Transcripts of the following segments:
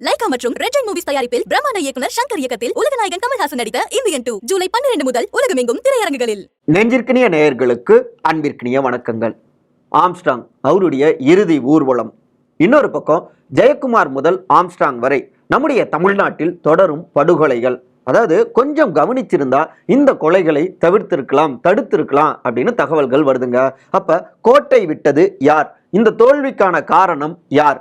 Lyca மற்றும் red Jain movies தயாரிப்பில் பிரம்மாண்ட இயக்குனர் சங்கர் இயக்கத்தில் உலகநாயகன் கமல்ஹாசன் நடித்த இந்தியன் டூ ஜூலை பன்னிரண்டு முதல் உலகமெங்கும் திரையரங்குகளில். நெஞ்சிற்கினிய நேயர்களுக்கு அன்பிற்கினிய வணக்கங்கள். ஆம்ஸ்டாங் அவருடைய இறுதி ஊர்வலம். இன்னொரு பக்கம் ஜெயக்குமார் முதல் ஆம்ஸ்டாங் வரை நம்முடைய தமிழ்நாட்டில் தொடரும் படுகொலைகள். அதாவது கொஞ்சம் கவனிச்சிருந்தா இந்த கொலைகளை தவிர்த்திருக்கலாம் தடுத்திருக்கலாம் அப்படின்னு தகவல்கள் வருதுங்க. அப்ப கோட்டை விட்டது யார்? இந்த தோல்விக்கான காரணம் யார்?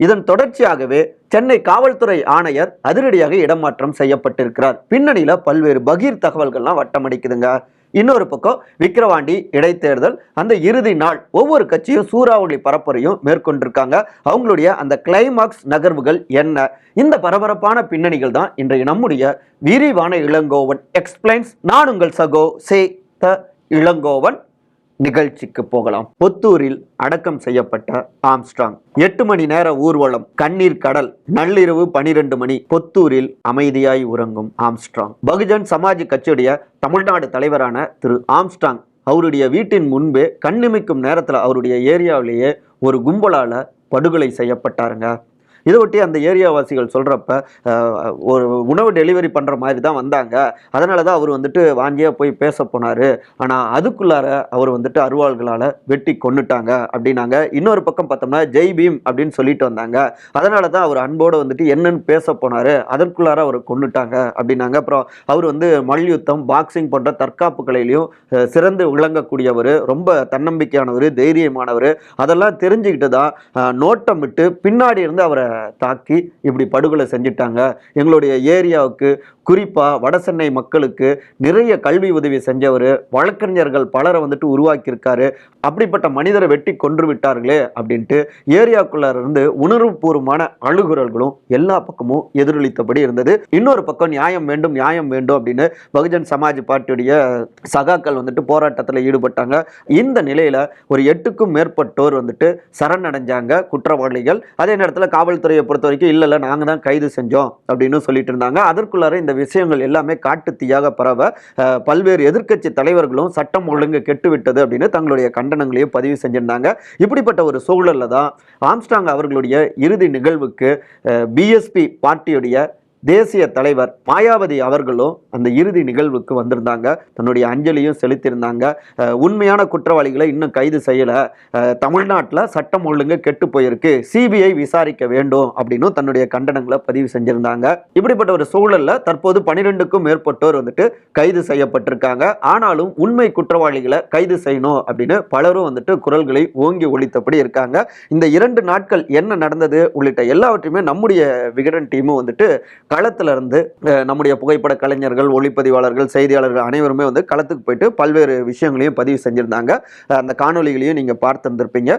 இதன் தொடர்ச்சியாகவே சென்னை காவல்துறை ஆணையர் அதிரடியாக இடமாற்றம் செய்யப்பட்டிருக்கிறார். பின்னணியில பல்வேறு பகீர் தகவல்கள்லாம் வட்டமடிக்குதுங்க. இன்னொரு பக்கம் விக்கிரவாண்டி இடைத்தேர்தல். அந்த இறுதி நாள் ஒவ்வொரு கட்சியும் சூறாவளி பரப்புரையும் மேற்கொண்டிருக்காங்க. அவங்களுடைய அந்த கிளைமாக்ஸ் நகர்வுகள் என்ன? இந்த பரபரப்பான பின்னணிகள் தான் இன்றைய நம்முடைய விரிவான இளங்கோவன். எக்ஸ்பிளைன்ஸ் நான் உங்கள் சகோ. சே த இளங்கோவன். நிகழ்ச்சிக்கு போகலாம். புத்தூரில் அடக்கம் செய்யப்பட்ட ஆம்ஸ்ட்ராங். எட்டு மணி நேர ஊர்வலம் கண்ணீர் கடல் நள்ளிரவு பனிரெண்டு மணி புத்தூரில் அமைதியாய் உறங்கும் ஆம்ஸ்ட்ராங். பகுஜன் சமாஜ் கட்சியுடைய தமிழ்நாடு தலைவரான திரு ஆம்ஸ்ட்ராங் அவருடைய வீட்டின் முன்பே கண்ணிமைக்கும் நேரத்தில் அவருடைய ஏரியாவிலேயே ஒரு கும்பலால் படுகொலை செய்யப்பட்டாருங்க. இதை ஒட்டி அந்த ஏரியாவாசிகள் சொல்கிறப்ப ஒரு உணவு டெலிவரி பண்ணுற மாதிரி தான் வந்தாங்க. அதனால தான் அவர் வந்துட்டு வாங்கியாக போய் பேச போனார். ஆனால் அதுக்குள்ளார அவர் வந்துட்டு அருவாள்களால் வெட்டி கொண்டுட்டாங்க அப்படின்னாங்க. இன்னொரு பக்கம் பார்த்தோம்னா ஜெய் பீம் அப்படின்னு சொல்லிட்டு வந்தாங்க. அதனால தான் அவர் அன்போடு வந்துட்டு என்னன்னு பேச போனார். அதற்குள்ளார அவரை கொண்டுட்டாங்க அப்படின்னாங்க. அப்புறம் அவர் வந்து மல்யுத்தம் பாக்ஸிங் போன்ற தற்காப்பு கலையிலையும் சிறந்து விளங்கக்கூடியவர் ரொம்ப தன்னம்பிக்கையானவர் தைரியமானவர். அதெல்லாம் தெரிஞ்சுக்கிட்டு தான் நோட்டம் விட்டு பின்னாடி இருந்து அவரை தாக்கி இப்படி படுகொலை செஞ்சிட்டாங்க. எங்களுடைய ஏரியாவுக்கு குறிப்பாக வடசென்னை மக்களுக்கு நிறைய கல்வி உதவி செஞ்சவர் வழக்கறிஞர்கள் பலரை வந்துட்டு உருவாக்கியிருக்காரு. அப்படிப்பட்ட மனிதரை வெட்டி கொன்று விட்டார்களே அப்படின்ட்டு ஏரியாக்குள்ளார இருந்து உணர்வுபூர்வமான அழுகுரல்களும் எல்லா பக்கமும் எதிரொலித்தபடி இருந்தது. இன்னொரு பக்கம் நியாயம் வேண்டும் நியாயம் வேண்டும் அப்படின்னு பகுஜன் சமாஜ் பார்ட்டியுடைய சகாக்கள் வந்துட்டு போராட்டத்தில் ஈடுபட்டாங்க. இந்த நிலையில் ஒரு எட்டுக்கும் மேற்பட்டோர் வந்துட்டு சரணடைஞ்சாங்க குற்றவாளிகள். அதே நேரத்தில் காவல்துறையை பொறுத்த வரைக்கும் இல்லை இல்லை நாங்கள் தான் கைது செஞ்சோம் அப்படின்னு சொல்லிட்டு இருந்தாங்க. அதற்குள்ளார இந்த விஷயங்கள் எல்லாமே காட்டு தீயாக பரவ பல்வேறு எதிர்க்கட்சி தலைவர்களும் சட்டம் ஒழுங்கு கெட்டுவிட்டது அப்படின்னு தங்களுடைய கண்டனங்களையும் பதிவு செஞ்சிருந்தாங்க. இப்படிப்பட்ட ஒரு சூழலில் தான் ஆம்ஸ்டாங் அவர்களுடைய இறுதி நிகழ்வுக்கு பிஎஸ்பி பார்ட்டியுடைய தேசிய தலைவர் மாயாவதி அவர்களும் அந்த இறுதி நிகழ்வுக்கு வந்திருந்தாங்க. தன்னுடைய அஞ்சலியும் செலுத்தியிருந்தாங்க. உண்மையான குற்றவாளிகளை இன்னும் கைது செய்யலை. தமிழ்நாட்டில் சட்டம் ஒழுங்கு கெட்டு போயிருக்கு. சிபிஐ விசாரிக்க வேண்டும் அப்படின்னு தன்னுடைய கண்டனங்களை பதிவு செஞ்சுருந்தாங்க. இப்படிப்பட்ட ஒரு சூழலில் தற்போது பனிரெண்டுக்கும் மேற்பட்டோர் வந்துட்டு கைது செய்யப்பட்டிருக்காங்க. ஆனாலும் உண்மை குற்றவாளிகளை கைது செய்யணும் அப்படின்னு பலரும் வந்துட்டு குரல்களை ஓங்கி ஒழித்தபடி இருக்காங்க. இந்த இரண்டு நாட்கள் என்ன நடந்தது உள்ளிட்ட எல்லாவற்றையுமே நம்முடைய விகடன் டீமும் வந்துட்டு களத்திலிருந்து நம்முடைய புகைப்பட கலைஞர்கள் ஒளிப்பதிவாளர்கள் செய்தியாளர்கள் அனைவருமே வந்து களத்துக்கு போயிட்டு பல்வேறு விஷயங்களையும் பதிவு செஞ்சுருந்தாங்க. அந்த காணொளிகளையும் நீங்கள் பார்த்துருந்துருப்பீங்க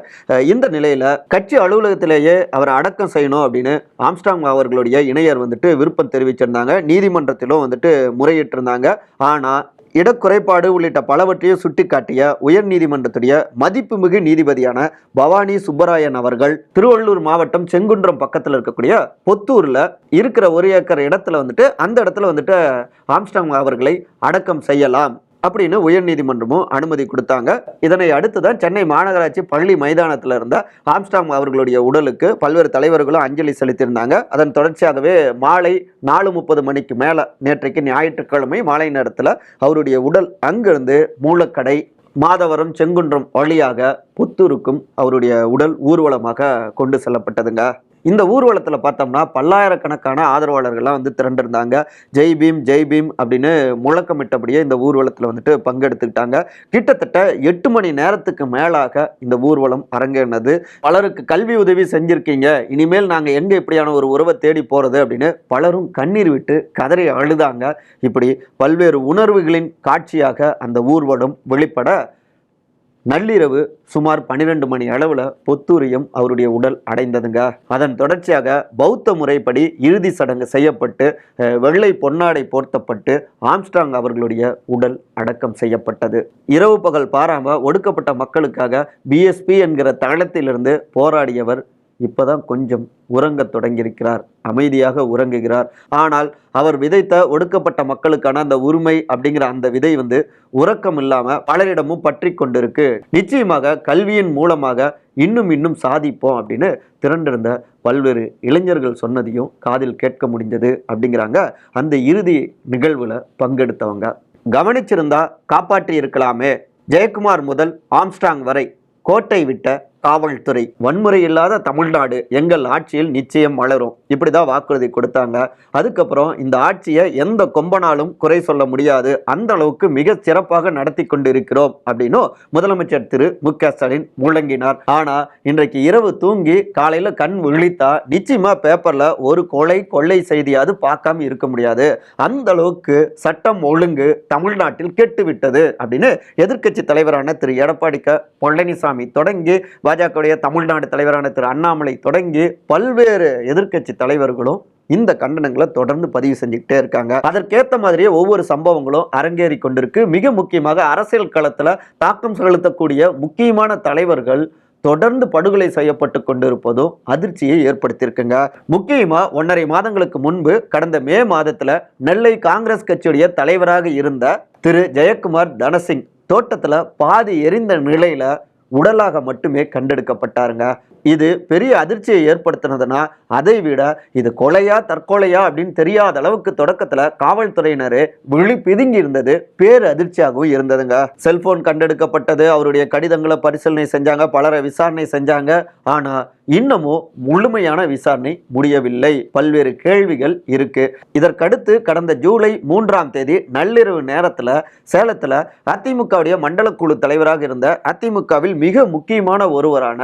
இந்த நிலையில் கட்சி அலுவலகத்திலேயே அவரை அடக்கம் செய்யணும் அப்படின்னு ஆம்ஸ்டாங் அவர்களுடைய இணையர் வந்துட்டு விருப்பம் தெரிவிச்சிருந்தாங்க. நீதிமன்றத்திலும் வந்துட்டு முறையிட்டிருந்தாங்க. ஆனா இடக்குறைபாடு உள்ளிட்ட பலவற்றையும் சுட்டிக்காட்டிய உயர்நீதிமன்றத்துடைய மதிப்புமிகு நீதிபதியான பவானி சுப்பராயன் அவர்கள் திருவள்ளூர் மாவட்டம் செங்குன்றம் பக்கத்தில் இருக்கக்கூடிய பொத்தூர்ல இருக்கிற ஒரு ஏக்கர் இடத்துல வந்துட்டு அந்த இடத்துல வந்துட்டு ஆம்ஸ்டாங் அவர்களை அடக்கம் செய்யலாம். அப்படின்னு உயர்நீதிமன்றமும் அனுமதி கொடுத்தாங்க. இதனை அடுத்து தான் சென்னை மாநகராட்சி பள்ளி மைதானத்தில் இருந்த ஆம்ஸ்டாங் அவர்களுடைய உடலுக்கு பல்வேறு தலைவர்களும் அஞ்சலி செலுத்தியிருந்தாங்க. அதன் தொடர்ச்சியாகவே மாலை நாலு முப்பது மணிக்கு மேலே நேற்றைக்கு ஞாயிற்றுக்கிழமை மாலை நேரத்தில் அவருடைய உடல் அங்கிருந்து மூலக்கடை மாதவரம் செங்குன்றம் வழியாக புத்தூருக்கும் அவருடைய உடல் ஊர்வலமாக கொண்டு செல்லப்பட்டதுங்க. இந்த ஊர்வலத்தில் பார்த்தோம்னா பல்லாயிரக்கணக்கான ஆதரவாளர்கள்லாம் வந்து திரண்டிருந்தாங்க. ஜெய் பீம் ஜெய் பீம் அப்படின்னு முழக்கமிட்டபடியே இந்த ஊர்வலத்தில் வந்துட்டு பங்கெடுத்துக்கிட்டாங்க. கிட்டத்தட்ட எட்டு மணி நேரத்துக்கு மேலாக இந்த ஊர்வலம் அரங்கேறினது. பலருக்கு கல்வி உதவி செஞ்சுருக்கீங்க. இனிமேல் நாங்கள் எங்கே இப்படியான ஒரு உறவை தேடி போகிறது அப்படின்னு பலரும் கண்ணீர் விட்டு கதறி அழுதாங்க. இப்படி பல்வேறு உணர்வுகளின் காட்சியாக அந்த ஊர்வலம் வெளிப்பட நள்ளிரவு சுமார் பன்னிரெண்டு மணி அளவில் பொத்தூரியம் அவருடைய உடல் அடைந்ததுங்க. அதன் தொடர்ச்சியாக பௌத்த முறைப்படி இறுதி சடங்கு செய்யப்பட்டு வெள்ளை பொன்னாடை போர்த்தப்பட்டு ஆம்ஸ்டாங் அவர்களுடைய உடல் அடக்கம் செய்யப்பட்டது. இரவு பகல் பாராம ஒடுக்கப்பட்ட மக்களுக்காக பிஎஸ்பி என்கிற தளத்திலிருந்து போராடியவர் இப்போதான் கொஞ்சம் உறங்கத் தொடங்கியிருக்கிறார். அமைதியாக உறங்குகிறார். ஆனால் அவர் விதைத்த ஒடுக்கப்பட்ட மக்களுக்கான அந்த உரிமை அப்படிங்கிற அந்த விதை வந்து உறக்கம் இல்லாமல் பலரிடமும் பற்றி கொண்டிருக்கு. நிச்சயமாக கல்வியின் மூலமாக இன்னும் இன்னும் சாதிப்போம் அப்படின்னு திரண்டிருந்த பல்வேறு இளைஞர்கள் சொன்னதையும் காதில் கேட்க முடிஞ்சது அப்படிங்கிறாங்க. அந்த இறுதி நிகழ்வில் பங்கெடுத்தவங்க. கவனிச்சிருந்தா காப்பாற்றி இருக்கலாமே. ஜெயக்குமார் முதல் ஆம்ஸ்டாங் வரை கோட்டை விட்ட காவல்துறை. வன்முறை இல்லாத தமிழ்நாடு எங்கள் ஆட்சியில் நிச்சயம் வளரும். இப்படிதான் வாக்குறுதி கொடுத்தாங்க. அதுக்கப்புறம் இந்த ஆட்சியை எந்த கொம்பனாலும் குறை சொல்ல முடியாது. அந்த அளவுக்கு மிக சிறப்பாக நடத்தி கொண்டிருக்கிறோம் அப்படின்னு முதலமைச்சர் திரு மு க ஸ்டாலின் முழங்கினார். ஆனா இன்றைக்கு இரவு தூங்கி காலையில கண் விழித்தா நிச்சயமா பேப்பர்ல ஒரு கொலை கொள்ளை செய்தியாவது பார்க்காம இருக்க முடியாது. அந்த அளவுக்கு சட்டம் ஒழுங்கு தமிழ்நாட்டில் கெட்டுவிட்டது அப்படின்னு எதிர்க்கட்சி தலைவரான திரு எடப்பாடி க. பழனிசாமி தொடங்கி பாஜகவுடைய தமிழ்நாடு தலைவரான திரு அண்ணாமலை தொடங்கி பல்வேறு எதிர்க்கட்சி தலைவர்களும் இந்த கண்டனங்களை தொடர்ந்து பதிவு செஞ்சுக்கிட்டே இருக்காங்க. அதற்கேற்ற மாதிரியே ஒவ்வொரு சம்பவங்களும் அரங்கேறி கொண்டிருக்கு. மிக முக்கியமாக அரசியல் களத்தில் தாக்கம் செலுத்தக்கூடிய முக்கியமான தலைவர்கள் தொடர்ந்து படுகொலை செய்யப்பட்டு கொண்டிருப்பதும் அதிர்ச்சியை ஏற்படுத்தியிருக்குங்க. முக்கியமாக ஒன்றரை மாதங்களுக்கு முன்பு கடந்த மே மாதத்தில் நெல்லை காங்கிரஸ் கட்சியுடைய தலைவராக இருந்த திரு ஜெயக்குமார் தனசிங் தோட்டத்தில் பாதி எரிந்த நிலையில் உடலாக மட்டுமே கண்டெடுக்கப்பட்டாருங்க. இது பெரிய அதிர்ச்சியை ஏற்படுத்தினதுனா அதை விட இது கொலையா தற்கொலையா அப்படின்னு தெரியாத அளவுக்கு தொடக்கத்துல காவல்துறையினர் விழி பிதுங்கி இருந்தது பேர் அதிர்ச்சியாகவும் இருந்ததுங்க. செல்போன் கண்டெடுக்கப்பட்டது அவருடைய கடிதங்களை பரிசீலனை செஞ்சாங்க பலரை விசாரணை செஞ்சாங்க. ஆனா இன்னமும் முழுமையான விசாரணை முடியவில்லை. பல்வேறு கேள்விகள் இருக்கு. இதற்கடுத்து கடந்த ஜூலை மூன்றாம் தேதி நள்ளிரவு நேரத்தில் சேலத்தில் அதிமுகவுடைய மண்டல குழு தலைவராக இருந்த அதிமுகவில் மிக முக்கியமான ஒருவரான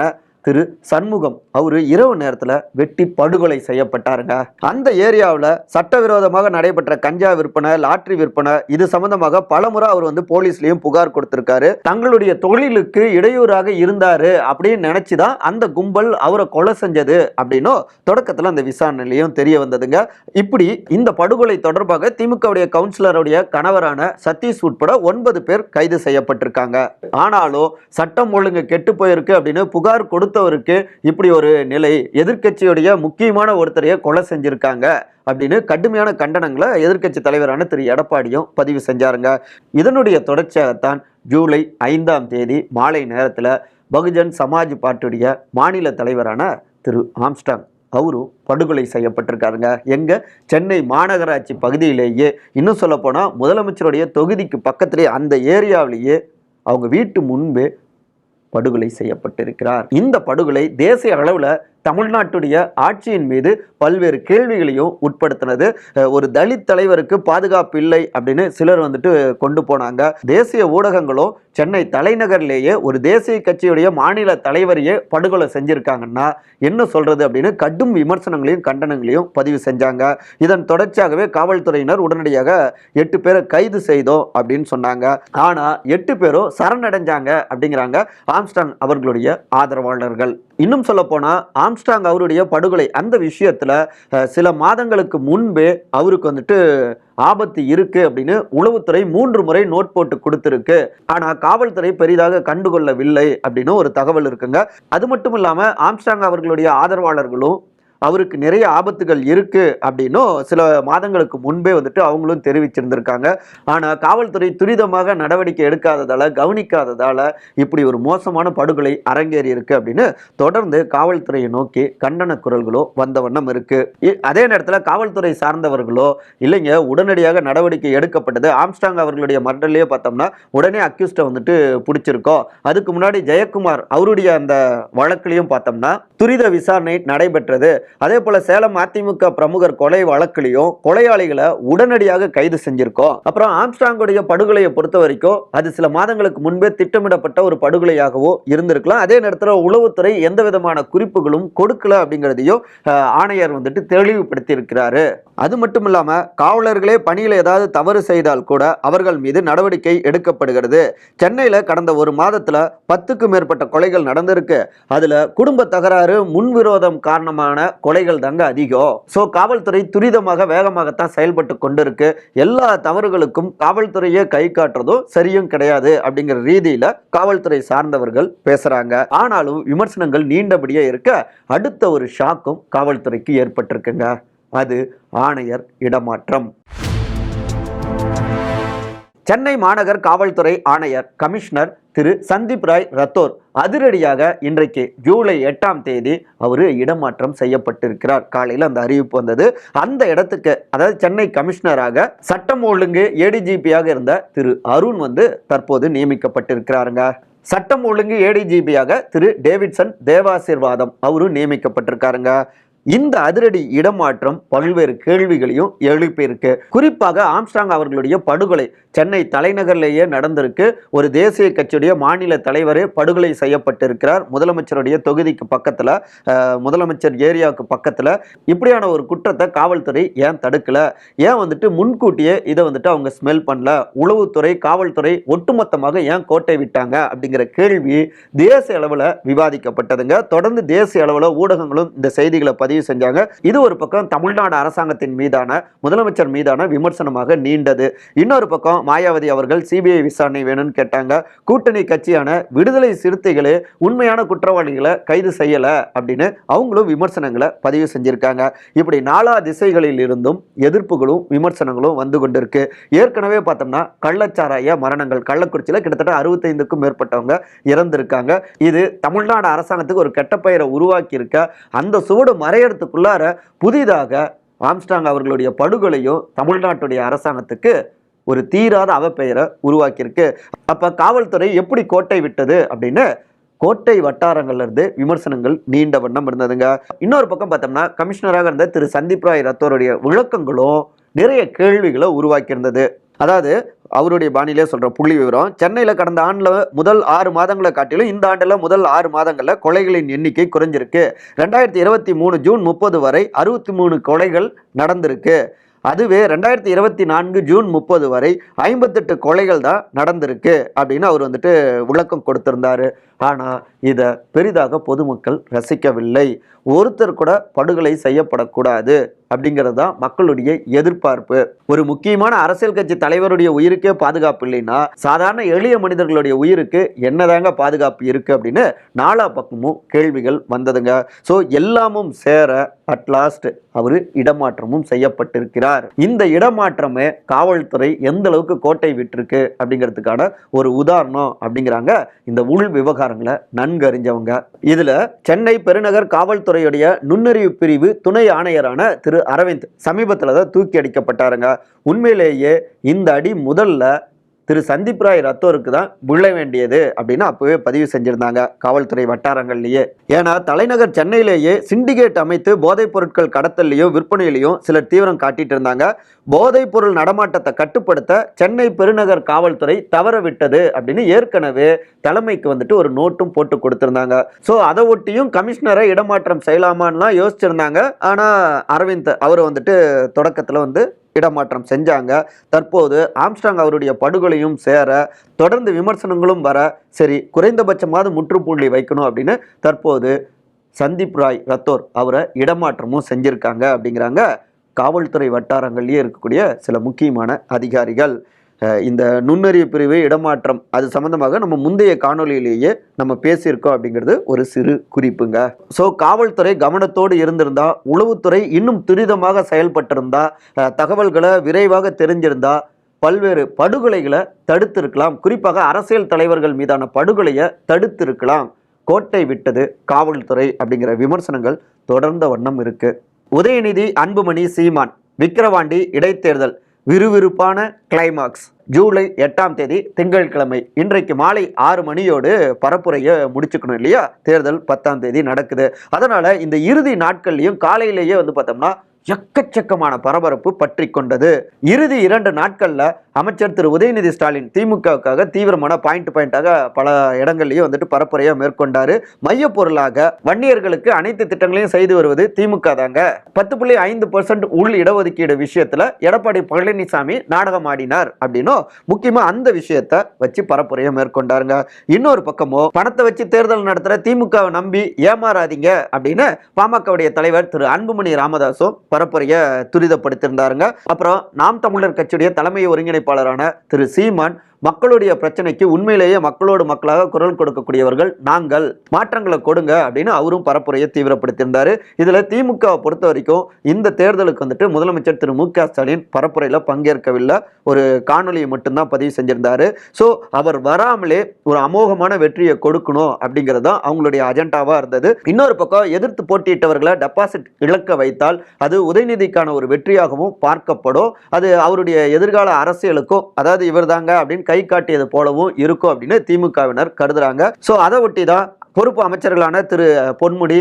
திரு சண்முகம் அவரு இரவு நேரத்துல வெட்டி படுகொலை செய்யப்பட்டாருங்க. அந்த ஏரியாவில் சட்டவிரோதமாக நடைபெற்ற கஞ்சா விற்பனை லாட்ரி விற்பனை இது சம்பந்தமாக பலமுறை அவர் வந்து போலீஸ்லயும் புகார் கொடுத்திருக்காரு. தங்களுடைய தொழிலுக்கு இடையூறாக இருந்தாரு அப்படின்னு நினைச்சுதான் அந்த கும்பல் அவரை கொலை செஞ்சது அப்படின்னும் தொடக்கத்தில் அந்த விசாரணையிலையும் தெரிய வந்ததுங்க. இப்படி இந்த படுகொலை தொடர்பாக திமுகவுடைய கவுன்சிலருடைய கணவரான சதீஷ் உட்பட ஒன்பது பேர் கைது செய்யப்பட்டிருக்காங்க. ஆனாலும் சட்டம் ஒழுங்கு கெட்டு போயிருக்கு அப்படின்னு புகார் பொறுத்தவருக்கு இப்படி ஒரு நிலை எதிர்க்கட்சியுடைய முக்கியமான ஒருத்தரையே கொலை செஞ்சுருக்காங்க அப்படின்னு கடுமையான கண்டனங்களை எதிர்க்கட்சி தலைவரான திரு. எடப்பாடியும் பதிவு செஞ்சாருங்க. இதனுடைய தொடர்ச்சியாகத்தான் ஜூலை ஐந்தாம் தேதி மாலை நேரத்தில் பகுஜன் சமாஜ் பார்ட்டியுடைய மாநில தலைவரான திரு. ஆம்ஸ்டாங் அவரும் படுகொலை செய்யப்பட்டிருக்காருங்க. எங்கே? சென்னை மாநகராட்சி பகுதியிலேயே. இன்னும் சொல்லப்போனால் முதலமைச்சருடைய தொகுதிக்கு பக்கத்திலே அந்த ஏரியாவிலேயே. அவங்க வீட்டு முன்பே படுகொலை செய்யப்பட்டிருக்கிறார். இந்த படுகொலை தேசிய அளவில் தமிழ்நாட்டுடைய ஆட்சியின் மீது பல்வேறு கேள்விகளையும் உட்படுத்தினது. ஒரு தலித் தலைவருக்கு பாதுகாப்பு இல்லை அப்படின்னு சிலர் வந்துட்டு கொண்டு போனாங்க. தேசிய ஊடகங்களும் சென்னை தலைநகர்லேயே ஒரு தேசிய கட்சியுடைய மாநில தலைவரையே படுகொலை செஞ்சுருக்காங்கன்னா என்ன சொல்கிறது அப்படின்னு கடும் விமர்சனங்களையும் கண்டனங்களையும் பதிவு செஞ்சாங்க. இதன் தொடர்ச்சியாகவே காவல்துறையினர் உடனடியாக எட்டு பேரை கைது செய்தோம் அப்படின்னு சொன்னாங்க. ஆனால் எட்டு பேரும் சரணடைஞ்சாங்க அப்படிங்கிறாங்க ஆம்ஸ்டாங் அவர்களுடைய ஆதரவாளர்கள். இன்னும் சொல்ல போனால் ஆம்ஸ்டாங் அவருடைய படுகொலை அந்த விஷயத்தில் சில மாதங்களுக்கு முன்பே அவருக்கு வந்துட்டு ஆபத்து இருக்கு அப்படின்னு உளவுத்துறை மூன்று முறை நோட் போட்டு கொடுத்துருக்கு. ஆனால் காவல்துறை பெரிதாக கண்டுகொள்ளவில்லை அப்படின்னு ஒரு தகவல் இருக்குங்க. அது மட்டும் இல்லாமல் ஆம்ஸ்டாங் அவர்களுடைய ஆதரவாளர்களும் அவருக்கு நிறைய ஆபத்துகள் இருக்குது அப்படின்னும் சில மாதங்களுக்கு முன்பே வந்துட்டு அவங்களும் தெரிவிச்சிருந்திருக்காங்க. ஆனால் காவல்துறை துரிதமாக நடவடிக்கை எடுக்காததால் கவனிக்காததால் இப்படி ஒரு மோசமான படுகொலை அரங்கேறி இருக்குது அப்படின்னு தொடர்ந்து காவல்துறையை நோக்கி கண்டன குரல்களோ வந்த வண்ணம் இருக்குது இ- அதே நேரத்தில் காவல்துறை சார்ந்தவர்களோ இல்லைங்க உடனடியாக நடவடிக்கை எடுக்கப்பட்டது. ஆம்ஸ்டாங் அவர்களுடைய மர்டர்லயே பார்த்தோம்னா உடனே அக்யூஸ்டை வந்துட்டு பிடிச்சிருக்கோம். அதுக்கு முன்னாடி ஜெயக்குமார் அவருடைய அந்த வழக்குலையும் பார்த்தோம்னா துரித விசாரணை நடைபெற்றது. அதே போல சேலம் அதிமுக பிரமுகர் கொலை வழக்குலையும் கொலையாளிகளை உடனடியாக கைது செஞ்சிருக்கோம். அப்புறம் ஆம்ஸ்டாங்குடைய படுகொலையை பொறுத்த வரைக்கும் அது சில மாதங்களுக்கு முன்பே திட்டமிடப்பட்ட ஒரு படுகொலையாகவோ இருந்திருக்கலாம். அதே நேரத்தில் உளவுத்துறை எந்த விதமான குறிப்புகளும் கொடுக்கல அப்படிங்கிறதையும் ஆணையர் வந்துட்டு தெளிவுபடுத்தி இருக்கிறாரு அது மட்டும் இல்லாமல் காவலர்களே பணியில் ஏதாவது தவறு செய்தால் கூட அவர்கள் மீது நடவடிக்கை எடுக்கப்படுகிறது. சென்னையில் கடந்த ஒரு மாதத்தில் பத்துக்கும் மேற்பட்ட கொலைகள் நடந்திருக்கு. அதில் குடும்ப தகராறு முன்விரோதம் காரணமான கொலைகள் தாங்க அதிகம் ஸோ காவல்துறை துரிதமாக வேகமாகத்தான் செயல்பட்டு கொண்டிருக்கு. எல்லா தவறுகளுக்கும் காவல்துறையே கை காட்டுறதும் சரியும் கிடையாது அப்படிங்கிற ரீதியில் காவல்துறை சார்ந்தவர்கள் பேசுகிறாங்க ஆனாலும் விமர்சனங்கள் நீண்டபடியே இருக்க அடுத்த ஒரு ஷாக்கும் காவல்துறைக்கு ஏற்பட்டிருக்குங்க. அது ஆணையர் இடமாற்றம். சென்னை மாநகர் காவல்துறை ஆணையர் கமிஷனர் திரு சந்தீப் ராய் ரத்தோர் அதிரடியாக இன்றைக்கு ஜூலை எட்டாம் தேதி அவர் இடமாற்றம் செய்யப்பட்டிருக்கிறார். காலையில் அந்த அறிவிப்பு வந்தது. அந்த இடத்துக்கு அதாவது சென்னை கமிஷனராக சட்டம் ஒழுங்கு ஏடிஜிபியாக இருந்த திரு அருண் வந்து தற்போது நியமிக்கப்பட்டிருக்கிறாருங்க. சட்டம் ஒழுங்கு ஏடிஜிபியாக திரு டேவிட்சன் தேவாசிர்வாதம் அவரும் நியமிக்கப்பட்டிருக்காருங்க. இந்த அதிரடி இடமாற்றம் பல்வேறு கேள்விகளையும் எழுப்பியிருக்கு. குறிப்பாக ஆம்ஸ்டாங் அவர்களுடைய படுகொலை சென்னை தலைநகர்லேயே நடந்திருக்கு. ஒரு தேசிய கட்சியுடைய மாநில தலைவரே படுகொலை செய்யப்பட்டிருக்கிறார். முதலமைச்சருடைய தொகுதிக்கு பக்கத்தில் முதலமைச்சர் ஏரியாவுக்கு பக்கத்தில். இப்படியான ஒரு குற்றத்தை காவல்துறை ஏன் தடுக்கல? ஏன் வந்துட்டு முன்கூட்டியே இதை வந்துட்டு அவங்க ஸ்மெல் பண்ணல? உளவுத்துறை காவல்துறை ஒட்டுமொத்தமாக ஏன் கோட்டை விட்டாங்க? அப்படிங்கிற கேள்வி தேசிய அளவில் விவாதிக்கப்பட்டதுங்க. தொடர்ந்து தேசிய அளவில் ஊடகங்களும் இந்த செய்திகளை பதிவு செஞ்சாங்க. இது ஒரு பக்கம் தமிழ்நாடு அரசாங்கத்தின் மீதான முதலமைச்சர் மீதான விமர்சனமாக நீண்டது. இன்னொரு பக்கம் மாயாவதி அவர்கள் சிபிஐ விசாரணை வேணும்னு கேட்டாங்க. கூட்டணி கட்சியான விடுதலை சிறுத்தைகளே உண்மையான குற்றவாளிகளை கைது செய்யல அப்படின்னு அவங்களும் விமர்சனங்களை பதிவு செஞ்சிருக்காங்க. இப்படி நாலா திசைகளில் இருந்தும் எதிர்ப்புகளும் விமர்சனங்களும் வந்து கொண்டிருக்கு. ஏற்கனவே பார்த்தோம்னா கள்ளச்சாராய மரணங்கள் கள்ளக்குறிச்சியில் கிட்டத்தட்ட அறுபத்தைந்துக்கும் மேற்பட்டவங்க இறந்திருக்காங்க. இது தமிழ்நாடு அரசாங்கத்துக்கு ஒரு கெட்ட பெயரை உருவாக்கி இருக்க அந்த சுவடு மறையறதுக்குள்ளார புதிதாக ஆம்ஸ்டாங் அவர்களுடைய படுகொலையும் தமிழ்நாட்டுடைய அரசாங்கத்துக்கு ஒரு தீராத அவப்பெயரை உருவாக்கியிருக்கு. அப்போ காவல்துறை எப்படி கோட்டை விட்டது அப்படின்னு கோட்டை வட்டாரங்கள்ல இருந்து விமர்சனங்கள் நீண்ட வண்ணம் இருந்ததுங்க. இன்னொரு பக்கம் பார்த்தோம்னா கமிஷனராக இருந்த திரு சந்தீப் ராய் ரத்தோருடைய விளக்கங்களும் நிறைய கேள்விகளை உருவாக்கியிருந்தது. அதாவது அவருடைய பாணியிலே சொல்ற புள்ளி விவரம் சென்னையில் கடந்த ஆண்டில் முதல் ஆறு மாதங்களை காட்டிலும் இந்த ஆண்டில் முதல் ஆறு மாதங்களில் கொலைகளின் எண்ணிக்கை குறைஞ்சிருக்கு. ரெண்டாயிரத்தி இருபத்தி மூணு ஜூன் முப்பது வரை அறுபத்தி மூணு கொலைகள் நடந்திருக்கு. அதுவே ரெண்டாயிரத்தி இருபத்தி நான்கு ஜூன் முப்பது வரை ஐம்பத்தெட்டு கொலைகள் தான் நடந்திருக்கு அப்படின்னு அவர் வந்துட்டு விளக்கம் கொடுத்திருந்தாரு. ஆனால் இதை பெரிதாக பொதுமக்கள் ரசிக்கவில்லை. ஒருத்தர் கூட படுகொலை செய்யப்படக்கூடாது அப்படிங்கிறது தான் மக்களுடைய எதிர்பார்ப்பு. ஒரு முக்கியமான அரசியல் கட்சி தலைவருடைய உயிருக்கே பாதுகாப்பு இல்லைன்னா சாதாரண எளிய மனிதர்களுடைய உயிருக்கு என்னதாங்க பாதுகாப்பு இருக்கு அப்படின்னு நாலா பக்கமும் கேள்விகள் வந்ததுங்க. ஸோ எல்லாமும் சேர அட்லாஸ்ட் அவர் இடமாற்றமும் செய்யப்பட்டிருக்கிறார். இந்த இடமாற்றமே காவல்துறை எந்த அளவுக்கு கோட்டை விட்டுருக்கு அப்படிங்கிறதுக்கான ஒரு உதாரணம் அப்படிங்கிறாங்க இந்த உள் விவகாரம் விவகாரங்களை நன்கு அறிஞ்சவங்க இதுல சென்னை பெருநகர் காவல்துறையுடைய நுண்ணறிவு பிரிவு துணை ஆணையரான திரு அரவிந்த் சமீபத்தில் தான் தூக்கி அடிக்கப்பட்டாருங்க. உண்மையிலேயே இந்த அடி முதல்ல திரு சந்தீப் ராய் ரத்தோருக்கு தான் விழ வேண்டியது அப்படின்னு அப்பவே பதிவு செஞ்சிருந்தாங்க காவல்துறை வட்டாரங்கள்லேயே. ஏன்னா தலைநகர் சென்னையிலேயே சிண்டிகேட் அமைத்து போதைப் பொருட்கள் கடத்தல்லையும் விற்பனையிலையும் சிலர் தீவிரம் காட்டிட்டு இருந்தாங்க. போதைப் பொருள் நடமாட்டத்தை கட்டுப்படுத்த சென்னை பெருநகர் காவல்துறை தவற விட்டது அப்படின்னு ஏற்கனவே தலைமைக்கு வந்துட்டு ஒரு நோட்டும் போட்டு கொடுத்திருந்தாங்க. ஸோ அதை ஒட்டியும் கமிஷனரை இடமாற்றம் செய்யலாமான்லாம் யோசிச்சிருந்தாங்க. ஆனால் அரவிந்த் அவர் வந்துட்டு தொடக்கத்தில் வந்து இடமாற்றம் செஞ்சாங்க. தற்போது ஆம்ஸ்டாங் அவருடைய படுகொலையும் சேர தொடர்ந்து விமர்சனங்களும் வர சரி குறைந்தபட்சமாவது முற்றுப்புள்ளி வைக்கணும் அப்படின்னு தற்போது சந்தீப் ராய் ரத்தோர் அவரை இடமாற்றமும் செஞ்சுருக்காங்க அப்படிங்கிறாங்க. காவல்துறை வட்டாரங்கள்லேயே இருக்கக்கூடிய சில முக்கியமான அதிகாரிகள். இந்த நுண்ணறிவு பிரிவு இடமாற்றம் அது சம்பந்தமாக நம்ம முந்தைய காணொளியிலேயே நம்ம பேசியிருக்கோம் அப்படிங்கிறது ஒரு சிறு குறிப்புங்க. ஸோ காவல்துறை கவனத்தோடு இருந்திருந்தா உளவுத்துறை இன்னும் துரிதமாக செயல்பட்டிருந்தா தகவல்களை விரைவாக தெரிஞ்சிருந்தா பல்வேறு படுகொலைகளை தடுத்திருக்கலாம். குறிப்பாக அரசியல் தலைவர்கள் மீதான படுகொலையை தடுத்திருக்கலாம். கோட்டை விட்டது காவல்துறை அப்படிங்கிற விமர்சனங்கள் தொடர்ந்த வண்ணம் இருக்கு. உதயநிதி அன்புமணி சீமான் விக்கிரவாண்டி இடைத்தேர்தல். விறுவிறுப்பான கிளைமாக்ஸ் ஜூலை எட்டாம் தேதி திங்கட்கிழமை இன்றைக்கு மாலை ஆறு மணியோடு பரப்புரையை முடிச்சுக்கணும் இல்லையா? தேர்தல் பத்தாம் தேதி நடக்குது. அதனால் இந்த இறுதி நாட்கள்லையும் காலையிலேயே வந்து பார்த்தோம்னா எக்கச்சக்கமான பரபரப்பு பற்றி கொண்டது. இறுதி இரண்டு நாட்களில் அமைச்சர் திரு. உதயநிதி ஸ்டாலின் திமுகவுக்காக தீவிரமான பாயிண்ட் பாயிண்டாக பல இடங்கள்லையும் வந்துட்டு பரப்புரையாக மேற்கொண்டாரு. மைய பொருளாக வன்னியர்களுக்கு அனைத்து திட்டங்களையும் செய்து வருவது திமுக தாங்க. பத்து புள்ளி ஐந்து பர்சன்ட் உள் இடஒதுக்கீடு விஷயத்தில் எடப்பாடி பழனிசாமி நாடகம் ஆடினார் அப்படின்னும் முக்கியமாக அந்த விஷயத்தை வச்சு பரப்புரையை மேற்கொண்டாருங்க. இன்னொரு பக்கமோ பணத்தை வச்சு தேர்தல் நடத்துகிற திமுகவை நம்பி ஏமாறாதீங்க அப்படின்னு பாமகவுடைய தலைவர் திரு. அன்புமணி ராமதாஸும் பரப்புரையை துரிதப்படுத்தியிருந்தாருங்க அப்புறம் நாம் தமிழர் கட்சியுடைய தலைமை ஒருங்கிணைப்பாளரான திரு சீமான் மக்களுடைய பிரச்சனைக்கு உண்மையிலேயே மக்களோடு மக்களாக குரல் கொடுக்கக்கூடியவர்கள் நாங்கள் மாற்றங்களை கொடுங்க அப்படின்னு அவரும் பரப்புரையை தீவிரப்படுத்தியிருந்தார். இதில் திமுகவை பொறுத்த வரைக்கும் இந்த தேர்தலுக்கு வந்துட்டு முதலமைச்சர் திரு மு க ஸ்டாலின் பரப்புரையில் பங்கேற்கவில்லை. ஒரு காணொலியை மட்டும்தான் பதிவு செஞ்சிருந்தாரு. ஸோ அவர் வராமலே ஒரு அமோகமான வெற்றியை கொடுக்கணும் அப்படிங்கிறது தான் அவங்களுடைய அஜெண்டாவாக இருந்தது. இன்னொரு பக்கம் எதிர்த்து போட்டியிட்டவர்களை டெபாசிட் இழக்க வைத்தால் அது உதயநிதிக்கான ஒரு வெற்றியாகவும் பார்க்கப்படும். அது அவருடைய எதிர்கால அரசியலுக்கும் அதாவது இவர் தாங்க அப்படின்னு கை காட்டியது போலவும் இருக்கும் அப்படின்னு திமுகவினர் கருதுறாங்க. ஸோ அதை ஒட்டி தான் பொறுப்பு அமைச்சர்களான திரு பொன்முடி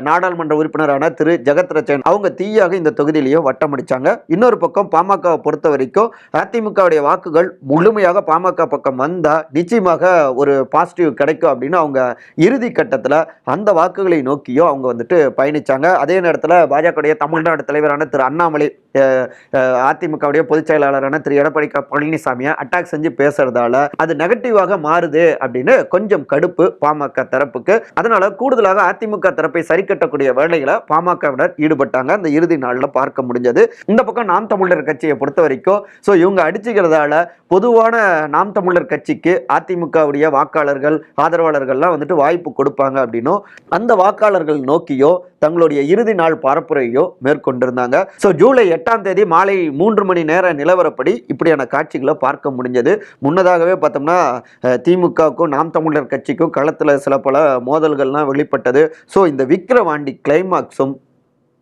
நாடாளுமன்ற உறுப்பினரான திரு ஜெகத் ரச்சன் அவங்க தீயாக இந்த தொகுதியிலேயே வட்டம் இன்னொரு பக்கம் பாமகவை பொறுத்த வரைக்கும் அதிமுகவுடைய வாக்குகள் முழுமையாக பாமக பக்கம் வந்தால் நிச்சயமாக ஒரு பாசிட்டிவ் கிடைக்கும் அப்படின்னு அவங்க இறுதி கட்டத்தில் அந்த வாக்குகளை நோக்கியும் அவங்க வந்துட்டு பயணிச்சாங்க. அதே நேரத்தில் பாஜகவுடைய தமிழ்நாடு தலைவரான திரு அண்ணாமலை அதிமுகவுடைய பொதுச் செயலாளரான திரு எடப்பாடி பழனிசாமியை அட்டாக் செஞ்சு பேசுறதால அது நெகட்டிவாக மாறுது அப்படின்னு கொஞ்சம் கடுப்பு பாமக தரப்பு தரப்புக்கு. அதனால கூடுதலாக அதிமுக தரப்பை சரி கட்டக்கூடிய வேலையில பாமகவினர் ஈடுபட்டாங்க. அந்த இறுதி நாளில் பார்க்க முடிஞ்சது. இந்த பக்கம் நாம் தமிழர் கட்சியை பொறுத்த வரைக்கும் ஸோ இவங்க அடிச்சுக்கிறதால பொதுவான நாம் தமிழர் கட்சிக்கு அதிமுகவுடைய வாக்காளர்கள் ஆதரவாளர்கள்லாம் வந்துட்டு வாய்ப்பு கொடுப்பாங்க அப்படின்னும் அந்த வாக்காளர்கள் நோக்கியோ தங்களுடைய இறுதி நாள் பரப்புரையோ மேற்கொண்டிருந்தாங்க. ஸோ ஜூலை எட்டாம் தேதி மாலை மூன்று மணி நேர நிலவரப்படி இப்படியான காட்சிகளை பார்க்க முடிஞ்சது. முன்னதாகவே பார்த்தோம்னா திமுகவுக்கும் நாம் தமிழர் கட்சிக்கும் களத்தில் சில பல மோதல்கள்லாம் வெளிப்பட்டது. ஸோ இந்த விக்கிரவாண்டி கிளைமாக்ஸும்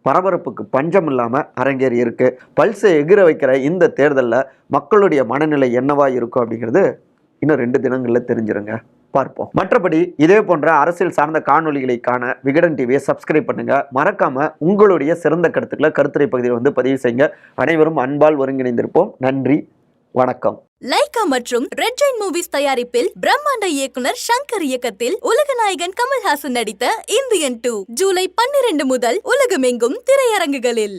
பரபரப்புக்கு பஞ்சம் இல்லாமல் அரங்கேறி இருக்கு பல்ஸை எகிர வைக்கிற இந்த தேர்தலில் மக்களுடைய மனநிலை என்னவா இருக்கும் அப்படிங்கிறது இன்னும் ரெண்டு தினங்களில் தெரிஞ்சிருங்க. பார்ப்போம். மற்றபடி இதே போன்ற அரசியல் சார்ந்த காணொலிகளை காண விகடன் டிவியை சப்ஸ்கிரைப் பண்ணுங்க. மறக்காம உங்களுடைய சிறந்த கருத்துக்களை கருத்துரை பகுதியில் வந்து பதிவு செய்யுங்க. அனைவரும் அன்பால் ஒருங்கிணைந்திருப்போம். நன்றி. வணக்கம். லைகா மற்றும் ரெட் ஜெயின் மூவிஸ் தயாரிப்பில் பிரம்மாண்ட இயக்குனர் சங்கர் இயக்கத்தில் உலகநாயகன் கமல்ஹாசன் நடித்த இந்தியன் டூ ஜூலை பன்னிரண்டு முதல் உலகமெங்கும் திரையரங்குகளில்.